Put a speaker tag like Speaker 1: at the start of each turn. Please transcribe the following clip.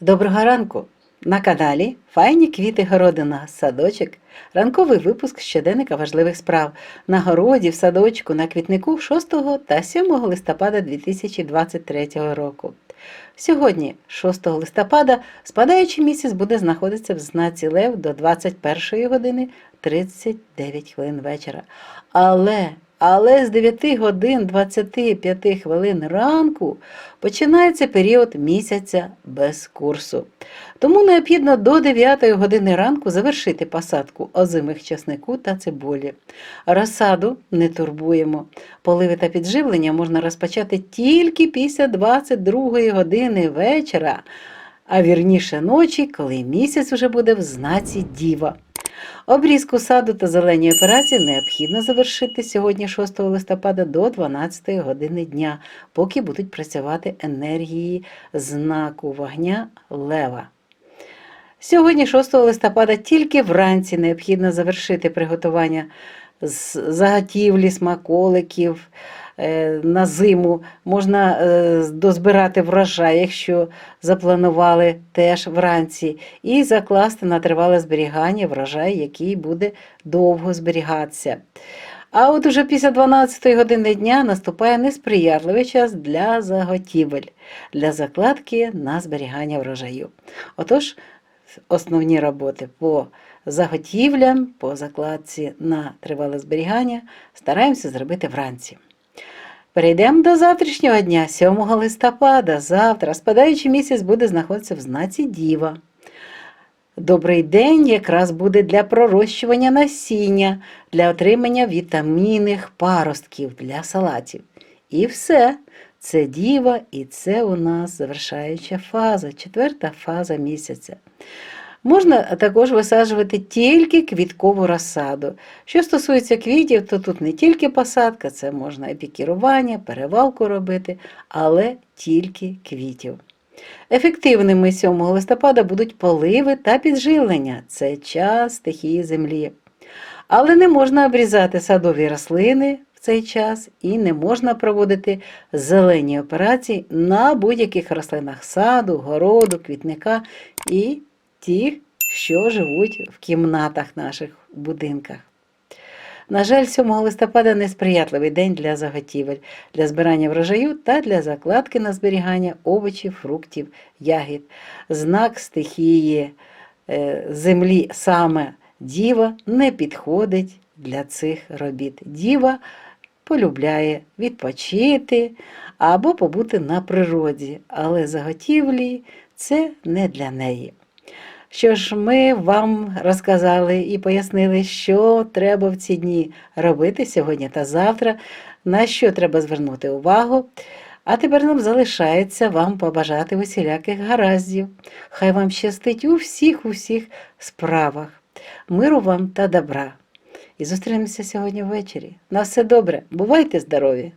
Speaker 1: Доброго ранку! На каналі Файні квіти городина, садочок, ранковий випуск щоденника важливих справ на городі, в садочку, на квітнику 6 та 7 листопада 2023 року. Сьогодні, 6 листопада, спадаючий місяць буде знаходитися в знаці Лев до 21 години 39 хвилин вечора. Але, але з 9 годин 25 хвилин ранку починається період місяця без курсу. Тому необхідно до 9 години ранку завершити посадку озимих часнику та цибулі. Розсаду не турбуємо. Поливи та підживлення можна розпочати тільки після 22 години вечора, а вірніше ночі, коли місяць вже буде в знаці Діва. Обрізку саду та зелені операції необхідно завершити сьогодні 6 листопада до 12 години дня, поки будуть працювати енергії знаку вогня Лева. Сьогодні, 6 листопада, тільки вранці необхідно завершити приготування заготівлі смаколиків. Е, На зиму можна е, дозбирати врожай, якщо запланували теж вранці, і закласти на тривале зберігання врожай, який буде довго зберігатися. А от уже після 12 години дня наступає несприятливий час для заготівель, для закладки на зберігання врожаю. Отож, основні роботи по заготівлям, по закладці на тривале зберігання стараємося зробити вранці. Перейдемо до завтрашнього дня, 7 листопада. Завтра спадаючий місяць буде знаходитися в знаці Діва. Добрий день якраз буде для пророщування насіння, для отримання вітамінних паростків для салатів. І все. Це діва, і це у нас завершаюча фаза, четверта фаза місяця. Можна також висаджувати тільки квіткову розсаду. Що стосується квітів, то тут не тільки посадка, це можна і пікірування, перевалку робити, але тільки квітів. Ефективними 7 листопада будуть поливи та підживлення це час стихії землі. Але не можна обрізати садові рослини в цей час і не можна проводити зелені операції на будь-яких рослинах саду, городу, квітника і тих, що живуть в кімнатах наших будинках. На жаль, 7 листопада несприятливий день для заготівель, для збирання врожаю та для закладки на зберігання овочів, фруктів, ягід. Знак стихії е, землі саме діва не підходить для цих робіт. Діва полюбляє відпочити або побути на природі, але заготівлі це не для неї. Що ж, ми вам розказали і пояснили, що треба в ці дні робити сьогодні та завтра, на що треба звернути увагу. А тепер нам залишається вам побажати усіляких гараздів. Хай вам щастить у всіх усіх справах, миру вам та добра. І зустрінемося сьогодні ввечері. На все добре, бувайте здорові!